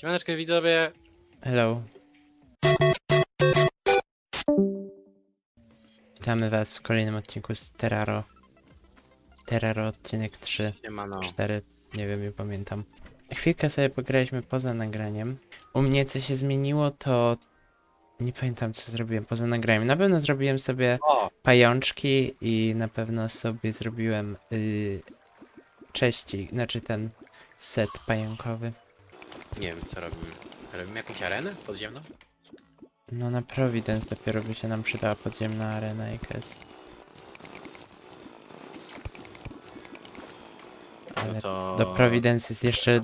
Siemaneczko widzowie. Hello. Witamy was w kolejnym odcinku z Terraro. Terraro odcinek 3, Siemano. 4, nie wiem, nie pamiętam. Chwilkę sobie pograliśmy poza nagraniem. U mnie co się zmieniło to... Nie pamiętam co zrobiłem poza nagraniem. Na pewno zrobiłem sobie O, pajączki i na pewno sobie zrobiłem yy, cześci, znaczy ten set pająkowy. Nie wiem co robimy. Robimy jakąś arenę podziemną? No na Providence dopiero by się nam przydała podziemna arena i guess. Ale No to... do Providence jest jeszcze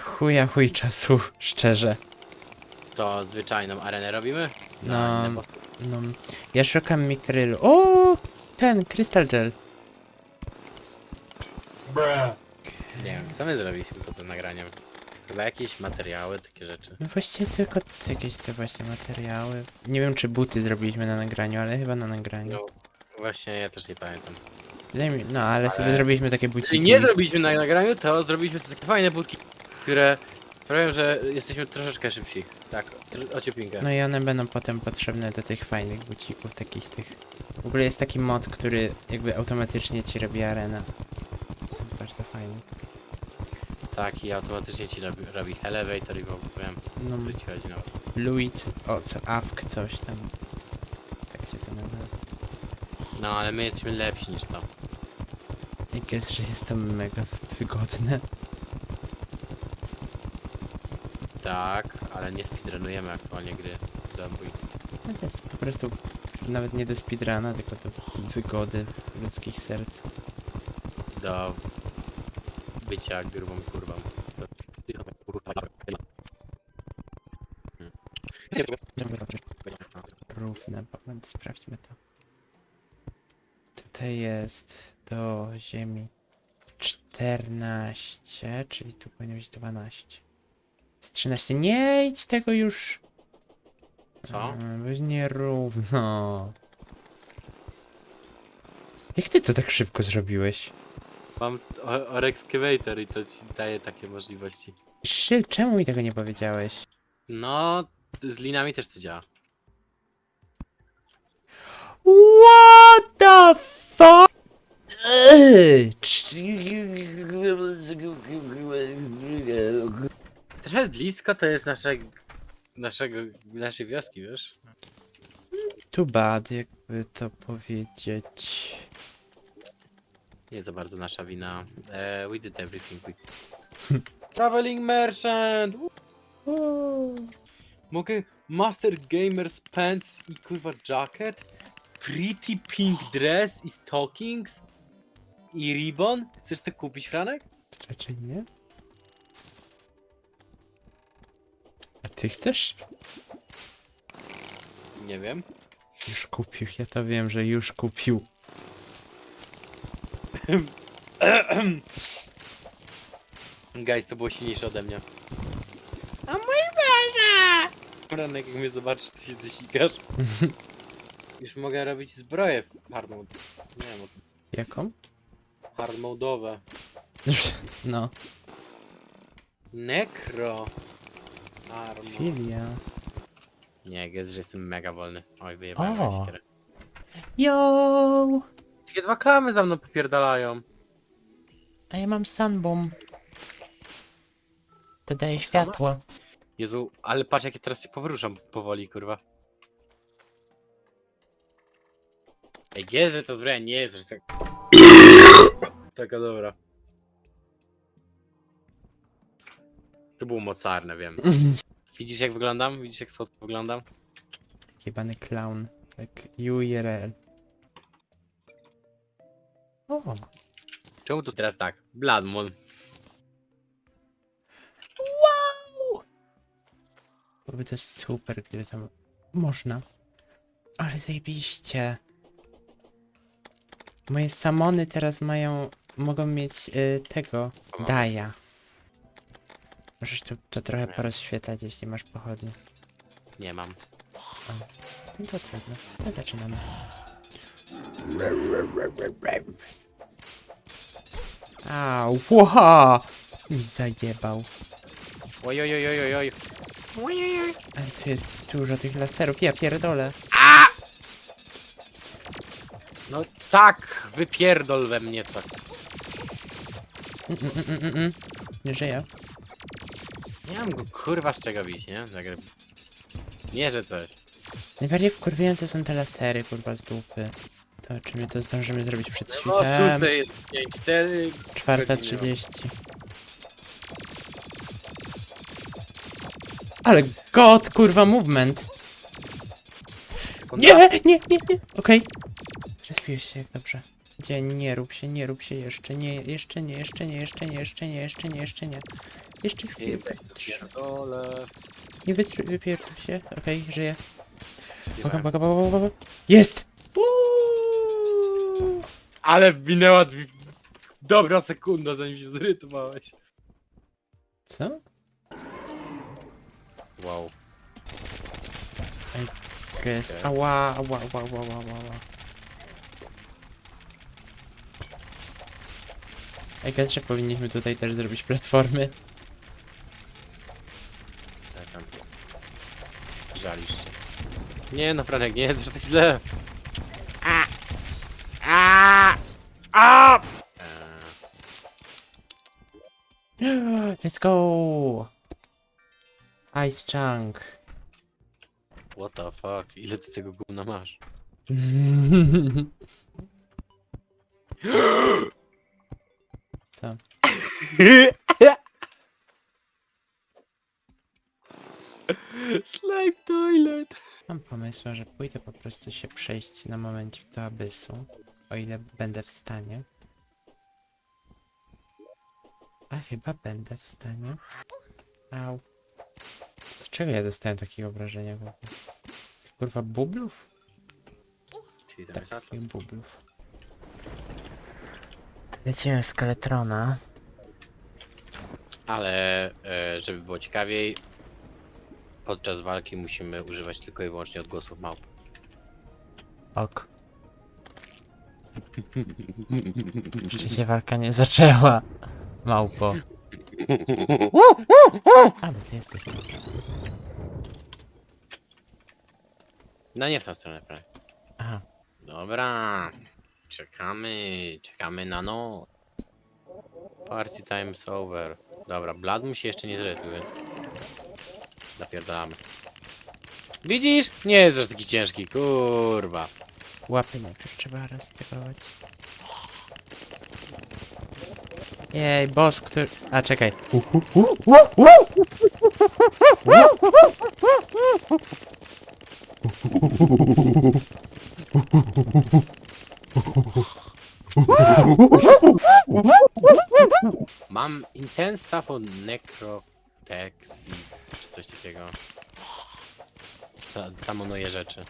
chuja chuj czasu, szczerze. To zwyczajną arenę robimy? No. Na inne post- No, ja szukam mikrylu. O, ten, Crystal Gel. Nie wiem, co my zrobiliśmy poza nagraniem? Chyba jakieś materiały, takie rzeczy. No właściwie tylko jakieś te właśnie materiały. Nie wiem czy buty zrobiliśmy na nagraniu, ale chyba na nagraniu. No, właśnie ja też nie pamiętam. Wydaje mi- No ale, sobie Ale- zrobiliśmy takie buciki. Jeśli nie zrobiliśmy na nagraniu, to zrobiliśmy sobie takie fajne budki, które sprawiają, że jesteśmy troszeczkę szybsi. Tak, tr- ociepinkę. No i one będą potem potrzebne do tych fajnych bucików, takich tych. W ogóle jest taki mod, który jakby automatycznie ci robi arenę. To bardzo fajnie. Tak, i automatycznie ci robi, robi elevator i w ogóle No, który ci chodzi na Fluid, o co, AFK coś tam. Tak się to nazywa. No, ale my jesteśmy lepsi niż to. I guess, że jest to mega wygodne. Tak, ale nie speedrunujemy aktualnie gry Zombuj. No to jest po prostu nawet nie do speedruna, tylko do wygody ludzkich serc. do bycia grubą kurwą. Równe, moment, sprawdźmy to. Tutaj jest do ziemi 14, czyli tu powinno być 12. Z 13. Nie idź tego już! Co? Mm, Bo nierówno. Jak ty to tak szybko zrobiłeś? Mam Or Excavator i to ci daje takie możliwości. Shit, czemu mi tego nie powiedziałeś? No, z linami też to działa. What the fuck? Trochę blisko to jest nasze, naszego, naszej wioski, wiesz? Too bad, jakby to powiedzieć. Nie za bardzo nasza wina. E, we did everything we... Traveling Merchant! Mogę Master Gamers Pants i kurwa jacket? Pretty pink dress i stockings? I ribbon? Chcesz to kupić, Franek? Raczej nie? A ty chcesz? Nie wiem. Już kupił, ja to wiem, że już kupił. Guys, to było silniejsze ode mnie. A mój Boże! Franek, jak mnie zobaczysz, ty się zesikasz. Już mogę robić zbroje hard mode. Nie wiem, Jaką? hard mode'owe. No, Necro. Armor. filia. Nie, jest, że jestem mega wolny. Oj, wyjebałem O. siekierę. Yo! Takie dwa klamy za mną popierdalają. A ja mam sunbomb. To daje Sama? światło. Jezu, ale patrz jak ja teraz się poruszam powoli, kurwa. Ej, jest, że ta zbroja nie jest, że tak... Taka dobra. To było mocarne, wiem. Widzisz jak wyglądam? Widzisz jak słodko wyglądam? Jebany clown. Tak URL. O! Czemu to teraz tak? Bloodmoon. Byłoby to super, gdyby tam można. Ale zajebiście. Moje samony teraz mają, mogą mieć y, tego, Samony? daja. Możesz tu to trochę Nie. porozświetlać, jeśli masz pochodnie. Nie mam. No to trudno, to zaczynamy. Au, ła! Mi zajebał. Oj, oj, oj, oj, oj, oj. Oj, oj, oj. Ale tu jest dużo tych laserów, ja pierdolę. No tak, wypierdol we mnie tak. Mm, mm, mm, mm, mm. Nie żyję. Nie mam go kurwa z czego bić, nie? Tak, nie, że coś. Najbardziej wkurwiające są te lasery, kurwa, z dupy. To czy my to zdążymy zrobić przed No, świtem? szóste jest 5, 4. Czwarta trzydzieści. Ale god, kurwa, movement! Nie, nie, nie, nie, okej. Respiłeś się jak dobrze. Gdzie, nie rób się, nie rób się jeszcze, nie, jeszcze nie, jeszcze nie, jeszcze nie, jeszcze nie, jeszcze nie, jeszcze nie. Jeszcze. Pierdolę. Nie wytr- wypierdol się, okej, żyję. Boga, boga, boga, boga, boga. Jest! Ale minęła dwie... dobra sekunda, zanim się zrytowałeś. Co? Wow. Jest. Jest. Ała, ała, ała, ała, ała, ała. I guess, że powinniśmy tutaj też zrobić platformy. Tak tam. Żalisz się. Nie no, Franek, nie jest aż tak źle. Let's go! Ice chunk. What the fuck? Ile ty tego gówna masz? Co? Slime toilet. Mam pomysł, że pójdę po prostu się przejść na momencik do abysu, o ile będę w stanie. Chyba będę w stanie. Au. Z czego ja dostałem takiego obrażenia? w ogóle? Z tych kurwa bublów? Ty, to Tak, jest z tych bublów. Lecimy skeletrona. Ale e, żeby było ciekawiej, podczas walki musimy używać tylko i wyłącznie odgłosów małp. Ok. Jeszcze się walka nie zaczęła. Małpo. A, bo ty jesteś. No nie w tą stronę, Franek. Aha. Dobra. Czekamy, czekamy na noc. Party time's over. Dobra, Blad mu się jeszcze nie zrytł, więc... Napierdalamy. Widzisz? Nie jest aż taki ciężki, kurwa. Łapy najpierw trzeba roztygować. Jej, boss, który... A, czekaj. Mam intense stuff on necropexis, czy coś takiego. Sa samonuję rzeczy.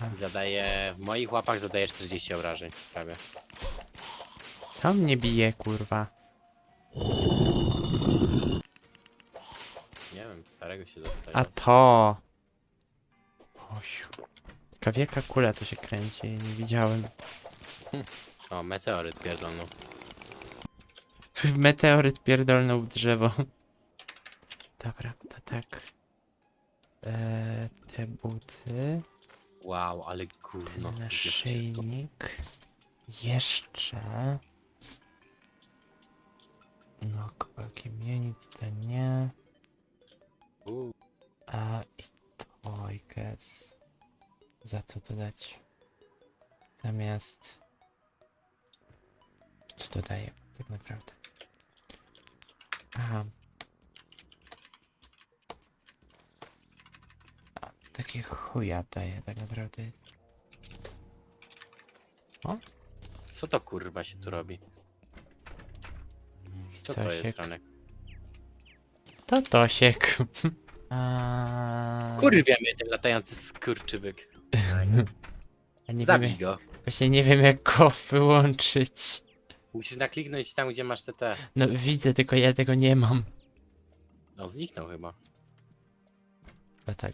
A. Zadaje, w moich łapach zadaje 40 obrażeń, prawie. Co mnie bije, kurwa? Nie wiem, starego się zadaje. A to... Osiu. Taka wielka kula, co się kręci, nie widziałem. O, meteoryt pierdolną. Meteoryt pierdolnął w drzewo. Dobra, to tak. Eee, te buty, Wow, ale gówno. ten Gdzie wszystko? naszyjnik. Jeszcze. No, kawałki mieni, to nie. A i to, I guess. Za to dodać. Zamiast. Co dodaję, tak naprawdę. Aha. A, takie chuja daje, tak naprawdę. Co to kurwa się tu robi? Co to jest, Franek? To Tosiek. A... Kurwia mnie ten latający skurczybyk. A nie wiem, Zabij go. właśnie nie wiem jak go wyłączyć. Musisz nakliknąć tam, gdzie masz TT. No widzę, tylko ja tego nie mam. No, zniknął chyba. No tak.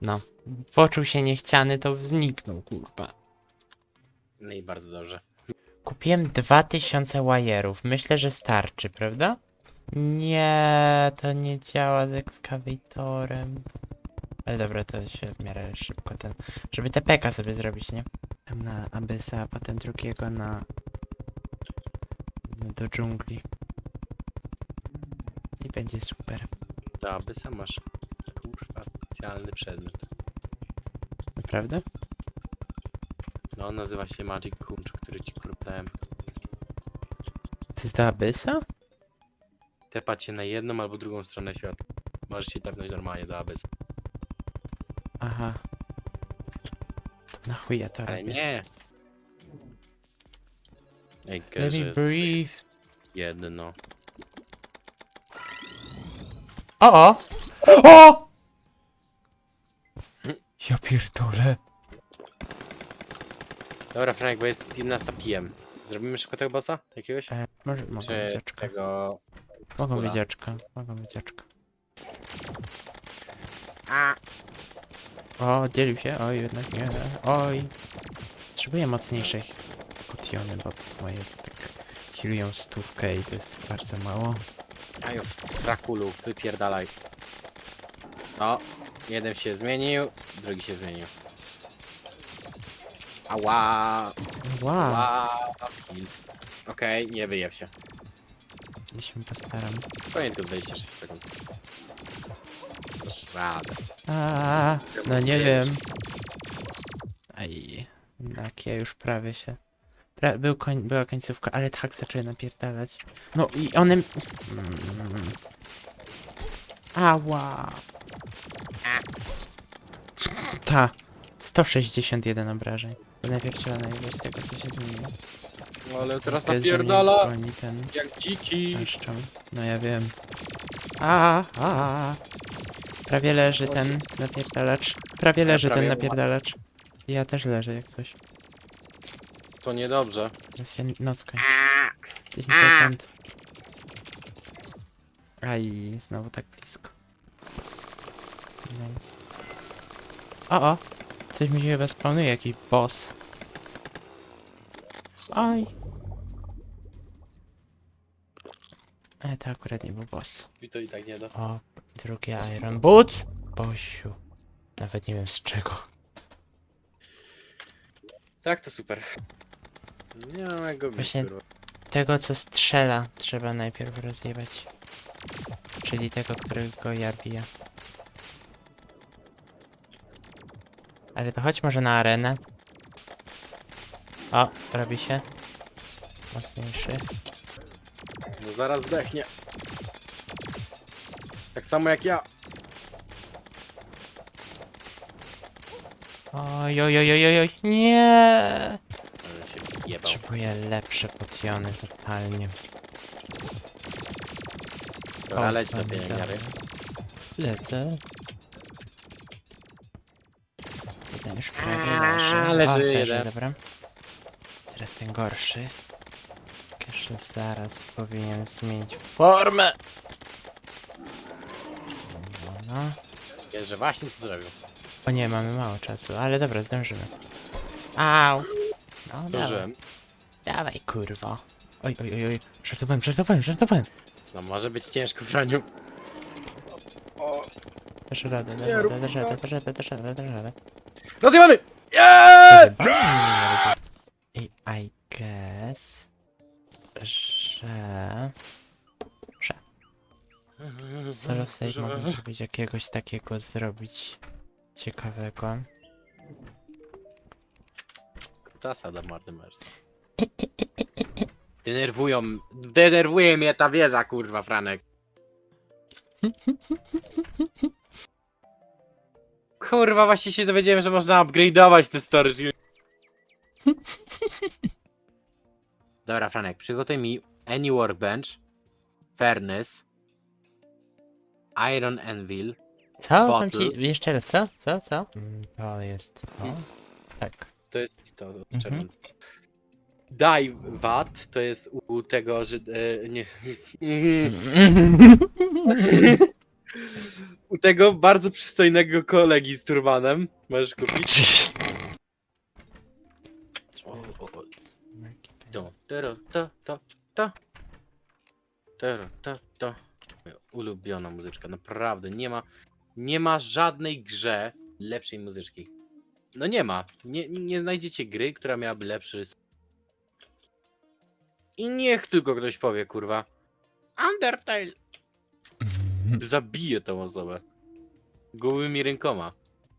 No. Poczuł się niechciany, to zniknął, kurwa. No i bardzo dobrze. Kupiłem 2000 łajerów. Myślę, że starczy, prawda? Nie, to nie działa z ekskawatorem. Ale dobra, to się w miarę szybko ten. Żeby te peka sobie zrobić, nie? Tam na Abyssa, a potem drugiego na. do dżungli. I będzie super. To aby sam masz kurwa specjalny przedmiot. Naprawdę? No on nazywa się Magic Kunch, który ci dałem. To jest do Abyssa? Tepać się na jedną albo drugą stronę świata. Możesz się tepnąć normalnie do Abyss. Aha. Na chuj ja to Ale robię. nie! Ej, Let me breathe. jedno. O! O! O! Ja pierdolę. Dobra, Franek, bo jest 11 PM. Zrobimy szybko tego bossa? Jakiegoś? E, może Czy być oczka. tego... Mogą skóra? oczka. Mogą oczka. A! O, oddzielił się. Oj, jednak nie. Oj. Potrzebuję mocniejszych potiony, bo moje tak healują stówkę i to jest bardzo mało. Ajo, w srakulu, wypierdalaj. O, jeden się zmienił, drugi się zmienił. Ała, Wow. ała. Okej, nie wyjeb się. Ja się postaram. Koniec to 26 sekund. Dasz Radę. A, no nie wiem. Aj, tak, ja już prawie się. Pra był koń była końcówka, ale tak zaczęły napierdalać. No i one. Mm. Ała. Ta. 161 obrażeń. Trzeba najpierw z tego, co się zmieniło. Ale teraz Jest, że mnie napierdala Oni ten jak dziki. No ja wiem. A, a, a. Prawie leży ten napierdalacz. Prawie leży ten prawie napierdalacz. Ja też leżę jak coś. To niedobrze. Teraz się noc kończy. 10 sekund. Aj, znowu tak blisko. No. O, o! Coś mi się chyba spawnuje, jakiś boss. Aj! E, to akurat nie był boss. I to i tak nie da. O, drugie Iron Boots! Bosiu. Nawet nie wiem z czego. Tak, to super. Nie mam jak go Właśnie- kurwa. Tego, co strzela, trzeba najpierw rozjebać. Czyli tego, którego ja biję. Ale to chodź może na arenę. O, robi się. Mocniejszy. No zaraz zdechnie. Tak samo jak ja. Oj, oj, oj, oj, oj, nie! Ale się jebał. Potrzebuję lepsze potiony, totalnie. Dobra, leć do pielęgniary. Lecę. Leży. leży O, jeden. Dobra. Teraz ten gorszy. Jeszcze zaraz powinien zmienić formę. Zmieniono. Jest, że właśnie to zrobił. O nie, mamy mało czasu, ale dobra, zdążymy. Au! No, dawaj, Zdążyłem. dawaj, kurwo. Oj, oj, oj, oj, żartowałem, żartowałem, żartowałem. No może być ciężko, Franiu. O, Dasz radę, dasz radę, dasz radę, dasz radę, dasz radę, dasz radę. Rozjebany! Być. I I guess, że... że solo save mogę zrobić jakiegoś takiego zrobić ciekawego. Tasa do Mardymers. Denerwują, denerwuje mnie ta wieża, kurwa, Franek. Kurwa, właśnie się dowiedziałem, że można upgrade'ować te storage. Dobra, Franek, przygotuj mi any workbench, furnace, iron anvil, Co? Mam Bottle. ci... Jeszcze raz, co? Co? Co? Mm, To jest to. Tak. To jest to z Mhm. czerwonym. Daj wat, to jest u tego, że e, nie. U tego bardzo przystojnego kolegi z turbanem. Możesz kupić. O, o, o. To, tero, to, to, to. Tero, to, To moja ulubiona muzyczka, naprawdę. Nie ma, nie ma żadnej grze lepszej muzyczki. No nie ma. Nie, nie znajdziecie gry, która miałaby lepszy. s- I niech tylko ktoś powie, kurwa. Undertale. Zabiję tą osobę. Gołymi rękoma.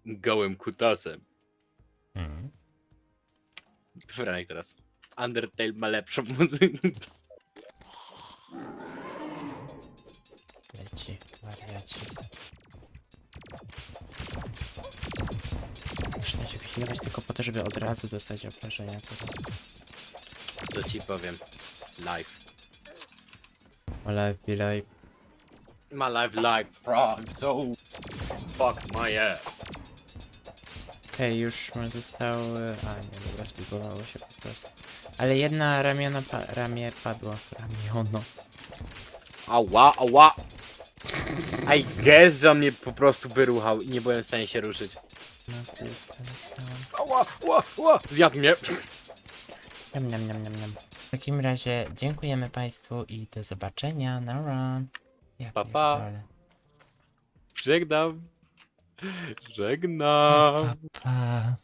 Gołym kutasem. Mm. Franek teraz. Undertale ma lepszą muzykę. Leci, wariaci. Muszę się wychylować tylko po to, żeby od razu dostać obrażenia. Co ci powiem? Live. Ale bilaj. My life like I'm so fuck my ass. Okej, już mu zostały... A nie, dobra, zbugowało się po prostu. Ale jedna ramiona pa ramię padło. Ramiono. Ała, ała. I guess, że on mnie po prostu wyruchał i nie byłem w stanie się ruszyć. No, to jest zostało. Ała, ała, ała. Zjadł mnie. Niam, niam, niam, niam, niam. W takim razie dziękujemy Państwu i do zobaczenia. Nara. Ja Pa, pa. Żegnam. Żegnam. Pa.